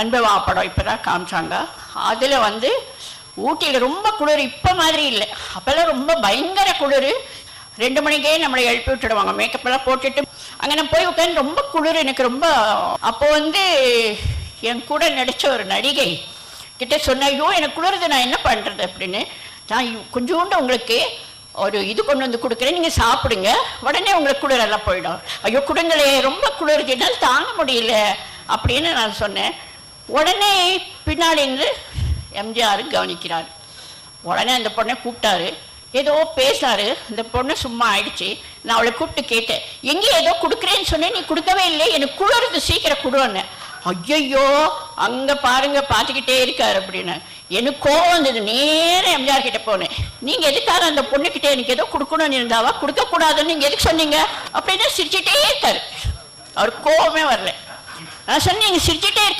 அன்பவா படம் இப்போ தான் காமிச்சாங்க. அதில் வந்து ஊட்டியில் ரொம்ப குளிர் இப்போ மாதிரி இல்லை. அப்போல்லாம் ரொம்ப பயங்கர குளிர். ரெண்டு மணிக்கே நம்மளை எழுப்பி விட்டுடுவாங்க. மேக்கப் எல்லாம் போட்டுட்டு அங்கே நான் போய் உட்காந்து ரொம்ப குளிர். எனக்கு ரொம்ப அப்போ வந்து என் கூட நடித்த ஒரு நடிகை கிட்ட சொன்னேன் ஐயோ எனக்கு குளிருது. நான் என்ன பண்ணுறது அப்படின்னு. நான் கொஞ்சோண்டு உங்களுக்கு ஒரு இது கொண்டு வந்து கொடுக்குறேன். நீங்கள் சாப்பிடுங்க. உடனே உங்களுக்கு குளிரெல்லாம் போயிடும். ஐயோ குடுங்களே. ரொம்ப குளிருது. தாங்க முடியல. அப்படின்னு நான் சொன்னேன். உடனே பின்னாடி இருந்து எம்ஜிஆர் கவனிக்கிறார். உடனே அந்த பொண்ணை கூப்பிட்டாரு. ஏதோ பேசினாரு இந்த பொண்ணு சும்மா ஆயிடுச்சு. நான் அவளை கூப்பிட்டு கேட்டேன். எங்கே ஏதோ கொடுக்குறேன்னு சொன்னேன். நீ கொடுக்கவே இல்லை எனக்கு குளிர்ந்து சீக்கிரம் கொடுவேன்னு ஐயையோ அங்கே பாருங்க பார்த்துக்கிட்டே இருக்காரு அப்படின்னு. எனக்கு கோவம் வந்தது. நேரம் எம்ஜிஆர் கிட்ட போனேன். நீங்கள் எதுக்காக அந்த பொண்ணுக்கிட்ட எனக்கு ஏதோ கொடுக்கணும்னு இருந்தாவா? கொடுக்கக்கூடாதுன்னு நீங்கள் எதுக்கு சொன்னீங்க? அப்படின்னு சிரிச்சுட்டே இருக்காரு. அவர் கோவமே வரல. நான் சிரிச்சுட்டே இருக்காரு